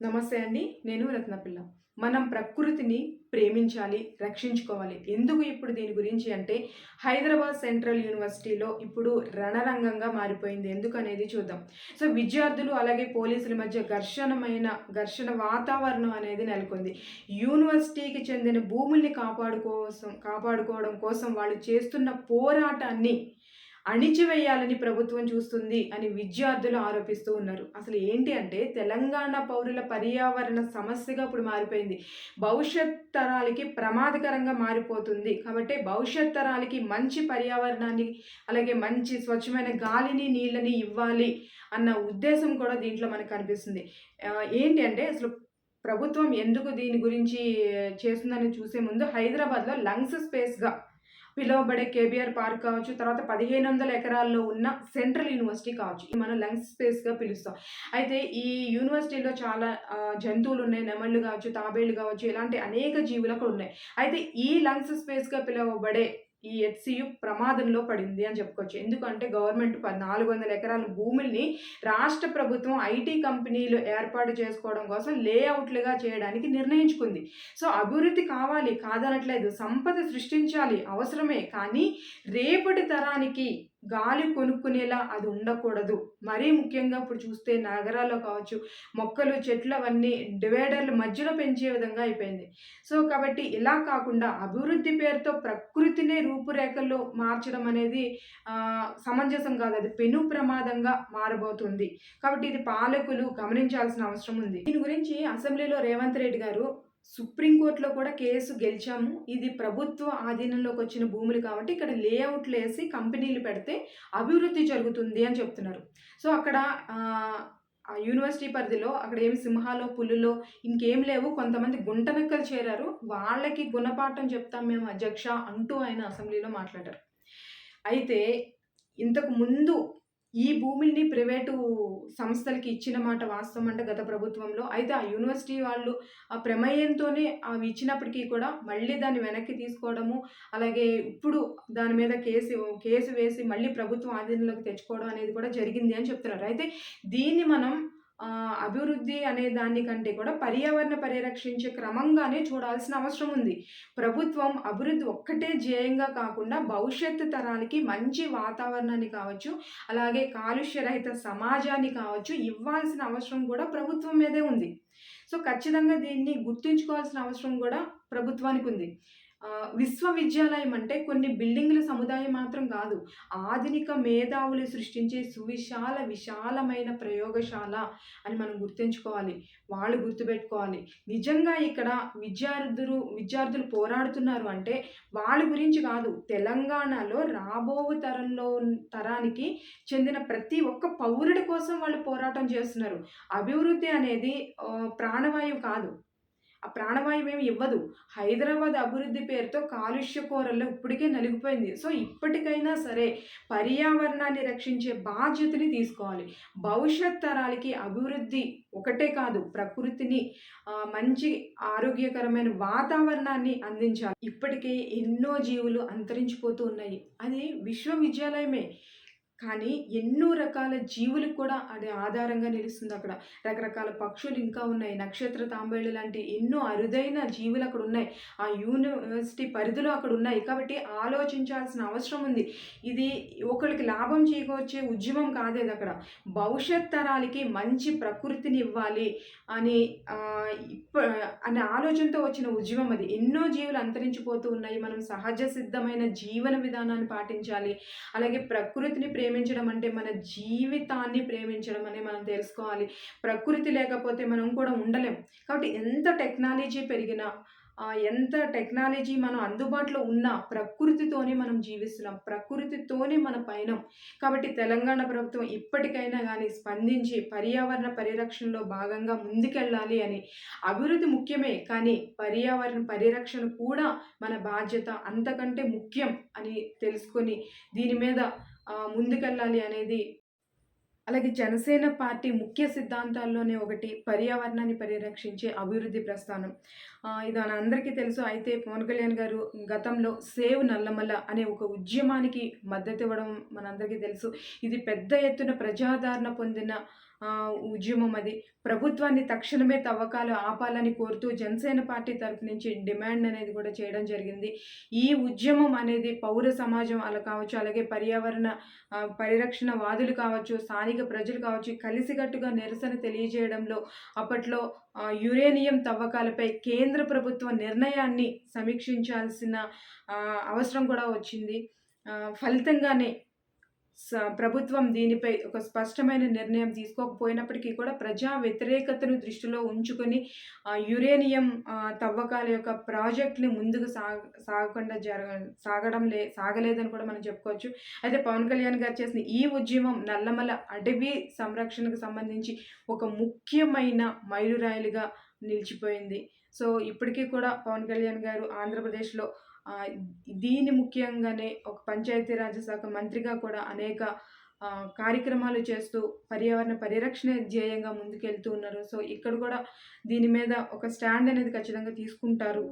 నమస్తే అండి నేను రత్నపిల్ల. మనం ప్రకృతిని ప్రేమించాలి రక్షించుకోవాలి. ఎందుకు ఇప్పుడు దీని గురించి అంటే హైదరాబాద్ సెంట్రల్ యూనివర్సిటీలో ఇప్పుడు రణరంగంగా మారిపోయింది. ఎందుకు అనేది చూద్దాం. సో విద్యార్థులు అలాగే పోలీసుల మధ్య ఘర్షణమైన ఘర్షణ వాతావరణం అనేది నెలకొంది. యూనివర్సిటీకి చెందిన భూముల్ని కాపాడుకోసం కాపాడుకోవడం కోసం వాళ్ళు చేస్తున్న పోరాటాన్ని అణిచివేయాలని ప్రభుత్వం చూస్తుంది అని విద్యార్థులు ఆరోపిస్తూ ఉన్నారు. అసలు ఏంటి అంటే తెలంగాణ పౌరుల పర్యావరణ సమస్యగా ఇప్పుడు మారిపోయింది. భవిష్యత్ తరాలకి ప్రమాదకరంగా మారిపోతుంది. కాబట్టి భవిష్యత్ తరాలకి మంచి పర్యావరణాన్ని అలాగే మంచి స్వచ్ఛమైన గాలిని నీళ్ళని ఇవ్వాలి అన్న ఉద్దేశం కూడా దీంట్లో మనకు కనిపిస్తుంది. ఏంటి అంటే అసలు ప్రభుత్వం ఎందుకు దీని గురించి చేస్తుందని చూసే ముందు హైదరాబాద్లో లంగ్స్ స్పేస్గా పిలువబడే కేబిఆర్ పార్క్ కావచ్చు తర్వాత పదిహేను వందల ఎకరాల్లో ఉన్న సెంట్రల్ యూనివర్సిటీ కావచ్చు. మనం లంగ్స్ స్పేస్గా పిలుస్తాం. అయితే ఈ యూనివర్సిటీలో చాలా జంతువులు ఉన్నాయి నెమళ్ళు కావచ్చు తాబేళ్ళు కావచ్చు ఇలాంటి అనేక జీవులు అక్కడ ఉన్నాయి. అయితే ఈ లంగ్స్ స్పేస్గా పిలువబడే ఈ హెచ్సియు ప్రమాదంలో పడింది అని చెప్పుకోవచ్చు. ఎందుకంటే గవర్నమెంట్ పద్నాలుగు నాలుగు వందల ఎకరాల భూముల్ని రాష్ట్ర ప్రభుత్వం ఐటీ కంపెనీలు ఏర్పాటు చేసుకోవడం కోసం లేఅవుట్లుగా చేయడానికి నిర్ణయించుకుంది. సో అభివృద్ధి కావాలి కాదనట్లేదు. సంపద సృష్టించాలి అవసరమే. కానీ రేపటి తరానికి గాలి కొనుక్కునేలా అది ఉండకూడదు. మరీ ముఖ్యంగా ఇప్పుడు చూస్తే నగరాల్లో కావచ్చు మొక్కలు చెట్లు అవన్నీ డివైడర్ల మధ్యలో పెంచే విధంగా అయిపోయింది. సో కాబట్టి ఇలా కాకుండా అభివృద్ధి పేరుతో ప్రకృతినే రూపురేఖల్లో మార్చడం అనేది సమంజసం కాదు అది పెను ప్రమాదంగా మారబోతుంది. కాబట్టి ఇది పాలకులు గమనించాల్సిన అవసరం ఉంది. దీని గురించి అసెంబ్లీలో రేవంత్ రెడ్డి గారు సుప్రీంకోర్టులో కూడా కేసు గెలిచాము. ఇది ప్రభుత్వ ఆధీనంలోకి వచ్చిన భూములు కాబట్టి ఇక్కడ లేఅవుట్లు వేసి కంపెనీలు పెడితే అభివృద్ధి జరుగుతుంది అని చెప్తున్నారు. సో అక్కడ ఆ, యూనివర్సిటీ పరిధిలో అక్కడ ఏమి సింహాలో పులులో ఇంకేం లేవు. కొంతమంది గుంటనక్కలు చేరారు. వాళ్ళకి గుణపాఠం చెప్తాం మేము అధ్యక్ష అంటూ ఆయన అసెంబ్లీలో మాట్లాడారు. అయితే ఇంతకు ముందు ఈ భూమిని ప్రైవేటు సంస్థలకి ఇచ్చిన మాట వాస్తవం అంటే గత ప్రభుత్వంలో. అయితే ఆ యూనివర్సిటీ వాళ్ళు ఆ ప్రమేయంతోనే అవి ఇచ్చినప్పటికీ కూడా మళ్ళీ దాన్ని వెనక్కి తీసుకోవడము అలాగే ఇప్పుడు దాని మీద కేసు కేసు వేసి మళ్ళీ ప్రభుత్వం ఆధీనంలోకి తెచ్చుకోవడం అనేది కూడా జరిగింది అని చెప్తున్నారు. అయితే దీన్ని మనం అభివృద్ధి అనే దానికంటే కూడా పర్యావరణ పరిరక్షించే క్రమంగానే చూడాల్సిన అవసరం ఉంది. ప్రభుత్వం అభివృద్ధి ఒక్కటే ధ్యేయంగా కాకుండా భవిష్యత్తు తరానికి మంచి వాతావరణాన్ని కావచ్చు అలాగే కాలుష్యరహిత సమాజాన్ని కావచ్చు ఇవ్వాల్సిన అవసరం కూడా ప్రభుత్వం మీదే ఉంది. సో ఖచ్చితంగా దీన్ని గుర్తుంచుకోవాల్సిన అవసరం కూడా ప్రభుత్వానికి ఉంది. విశ్వవిద్యాలయం అంటే కొన్ని బిల్డింగుల సముదాయం మాత్రం కాదు. ఆధునిక మేధావులు సృష్టించే సువిశాల విశాలమైన ప్రయోగశాల అని మనం గుర్తుంచుకోవాలి. వాళ్ళు గుర్తుపెట్టుకోవాలి. నిజంగా ఇక్కడ విద్యార్థులు విద్యార్థులు పోరాడుతున్నారు అంటే వాళ్ళ గురించి కాదు. తెలంగాణలో రాబో తరంలో తరానికి చెందిన ప్రతి ఒక్క పౌరుడి కోసం వాళ్ళు పోరాటం చేస్తున్నారు. అభివృద్ధి అనేది ప్రాణవాయువు కాదు. ఆ ప్రాణవాయువు ఏమి ఇవ్వదు. హైదరాబాద్ అభివృద్ధి పేరుతో కాలుష్య కూరల్లో ఇప్పటికే నలిగిపోయింది. సో ఇప్పటికైనా సరే పర్యావరణాన్ని రక్షించే బాధ్యతని తీసుకోవాలి. భవిష్యత్ తరాలకి అభివృద్ధి ఒకటే కాదు ప్రకృతిని మంచి ఆరోగ్యకరమైన వాతావరణాన్ని అందించాలి. ఇప్పటికే ఎన్నో జీవులు అంతరించిపోతూ ఉన్నాయి. అది విశ్వవిద్యాలయమే. కానీ ఎన్నో రకాల జీవులకు కూడా అది ఆధారంగా నిలుస్తుంది అక్కడ. రకరకాల పక్షులు ఇంకా ఉన్నాయి. నక్షత్ర తాంబేళ్ళు లాంటి ఎన్నో అరుదైన జీవులు అక్కడ ఉన్నాయి. ఆ యూనివర్సిటీ పరిధిలో అక్కడ ఉన్నాయి. కాబట్టి ఆలోచించాల్సిన అవసరం ఉంది. ఇది ఒకరికి లాభం చేకూర్చే ఉద్యమం కాదేది అక్కడ. భవిష్యత్ తరాలకి మంచి ప్రకృతిని ఇవ్వాలి అని ఇప్ప అనే ఆలోచనతో వచ్చిన ఉద్యమం అది. ఎన్నో జీవులు అంతరించిపోతూ ఉన్నాయి. మనం సహజ సిద్ధమైన జీవన విధానాన్ని పాటించాలి. అలాగే ప్రకృతిని ప్రేమించడం అంటే మన జీవితాన్ని ప్రేమించడం అని మనం తెలుసుకోవాలి. ప్రకృతి లేకపోతే మనం కూడా ఉండలేం. కాబట్టి ఎంత టెక్నాలజీ పెరిగినా ఎంత టెక్నాలజీ మనం అందుబాటులో ఉన్నా ప్రకృతితోనే మనం జీవిస్తున్నాం. ప్రకృతితోనే మన పయనం. కాబట్టి తెలంగాణ ప్రభుత్వం ఇప్పటికైనా కానీ స్పందించి పర్యావరణ పరిరక్షణలో భాగంగా ముందుకెళ్ళాలి అని అభివృద్ధి ముఖ్యమే. కానీ పర్యావరణ పరిరక్షణ కూడా మన బాధ్యత అంతకంటే ముఖ్యం అని తెలుసుకొని దీని మీద ముందుకెళ్ళాలి అనేది. అలాగే జనసేన పార్టీ ముఖ్య సిద్ధాంతాల్లోనే ఒకటి పర్యావరణాన్ని పరిరక్షించే అభివృద్ధి ప్రస్థానం. ఇది మన అందరికీ తెలుసు. అయితే పవన్ కళ్యాణ్ గారు గతంలో సేవ్ నల్లమల్ల అనే ఒక ఉద్యమానికి మద్దతు ఇవ్వడం మనందరికీ తెలుసు. ఇది పెద్ద ఎత్తున ప్రజాదరణ పొందిన ఉద్యమం అది. ప్రభుత్వాన్ని తక్షణమే తవ్వకాలు ఆపాలని కోరుతూ జనసేన పార్టీ తరఫు నుంచి డిమాండ్ అనేది కూడా చేయడం జరిగింది. ఈ ఉద్యమం అనేది పౌర సమాజం అలా కావచ్చు అలాగే పర్యావరణ పరిరక్షణ వాదులు కావచ్చు స్థానిక ప్రజలు కావచ్చు కలిసికట్టుగా నిరసన తెలియజేయడంలో అప్పట్లో యురేనియం తవ్వకాలపై కేంద్ర ప్రభుత్వ నిర్ణయాన్ని సమీక్షించాల్సిన అవసరం కూడా వచ్చింది. ఫలితంగానే ప్రభుత్వం దీనిపై ఒక స్పష్టమైన నిర్ణయం తీసుకోకపోయినప్పటికీ కూడా ప్రజా వ్యతిరేకతను దృష్టిలో ఉంచుకొని యురేనియం తవ్వకాల యొక్క ప్రాజెక్ట్ని ముందుకు సాగ సాగకుండా జరగ సాగడం లే సాగలేదని కూడా మనం చెప్పుకోవచ్చు. అయితే పవన్ కళ్యాణ్ గారు చేసిన ఈ ఉద్యమం నల్లమల అటవీ సంరక్షణకు సంబంధించి ఒక ముఖ్యమైన మైలురాయిలుగా నిలిచిపోయింది. సో ఇప్పటికీ కూడా పవన్ కళ్యాణ్ గారు ఆంధ్రప్రదేశ్లో దీని ముఖ్యంగానే ఒక పంచాయతీరాజ్ శాఖ మంత్రిగా కూడా అనేక కార్యక్రమాలు చేస్తూ పర్యావరణ పరిరక్షణ ధ్యేయంగా ముందుకెళ్తూ ఉన్నారు. సో ఇక్కడ కూడా దీని మీద ఒక స్టాండ్ అనేది ఖచ్చితంగా తీసుకుంటారు.